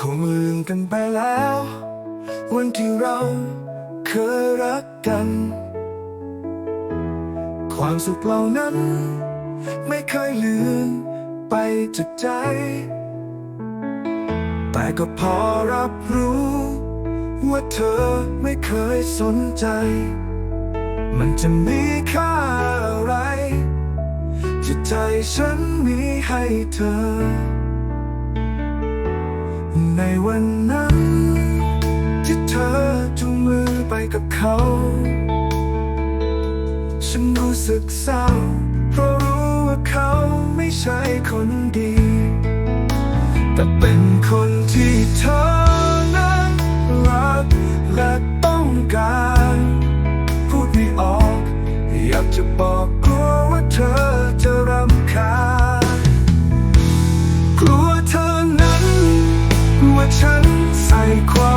คงลืมกันไปแล้ว วันที่เราเคยรักกัน ความสุขเหล่านั้น ไม่เคยลืมไปจากใจ แต่ก็พอรับรู้ ว่าเธอไม่เคยสนใจ มันจะมีค่าอะไรจิตใจฉันมีให้เธอ ในวันนั้น ที่เธอจูงมือไปกับเขา ฉันรู้สึกเศร้า เพราะรู้ว่าเขาไม่ใช่คนดี แต่เป็นคนที่เธอ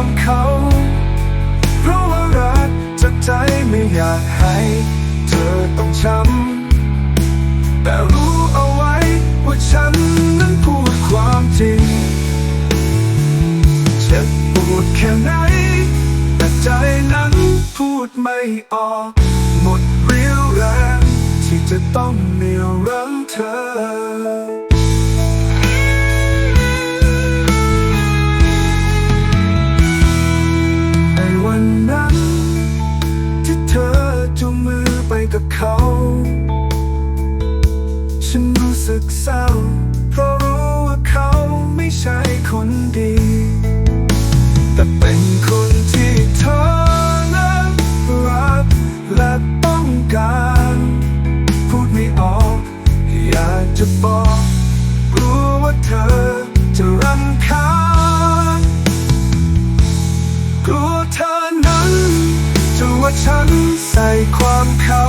มเขา เพราะว่ารักจากใจไม่อยากให้ เธอต้องช้ำแต่รู้เอาไว้ว่าฉันนั้นพูดความจริงเจ็บปวดแค่ไหน แต่ใจนั้นพูดไม่ออก หมดเรี่ยวแรงที่จะต้องเหนี่ยวรั้งเธอ สึกเศร้า เพราะรู้ว่าเขาไม่ใช่คนดี แต่เป็นคนที่เธอนั้นรักและต้องการ พูดไม่ออก อยากจะบอกกลัวว่าเธอจะรำคาญกลัวเธอนั้นจะว่าฉันใส่ความเขา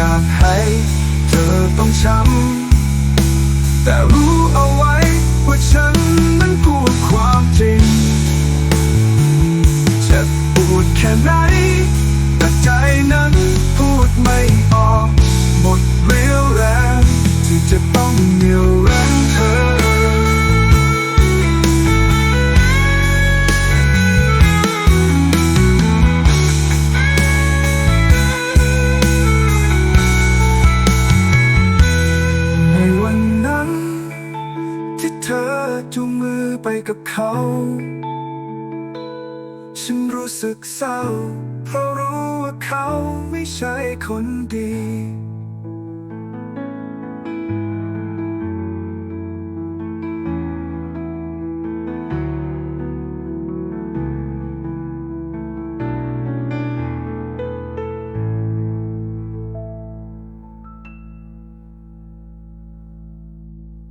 อยากให้เธอต้องช้ำแต่รู้ ไปกับเขา ฉันรู้สึกเศร้า เพราะรู้ว่าเขาไม่ใช่คนดี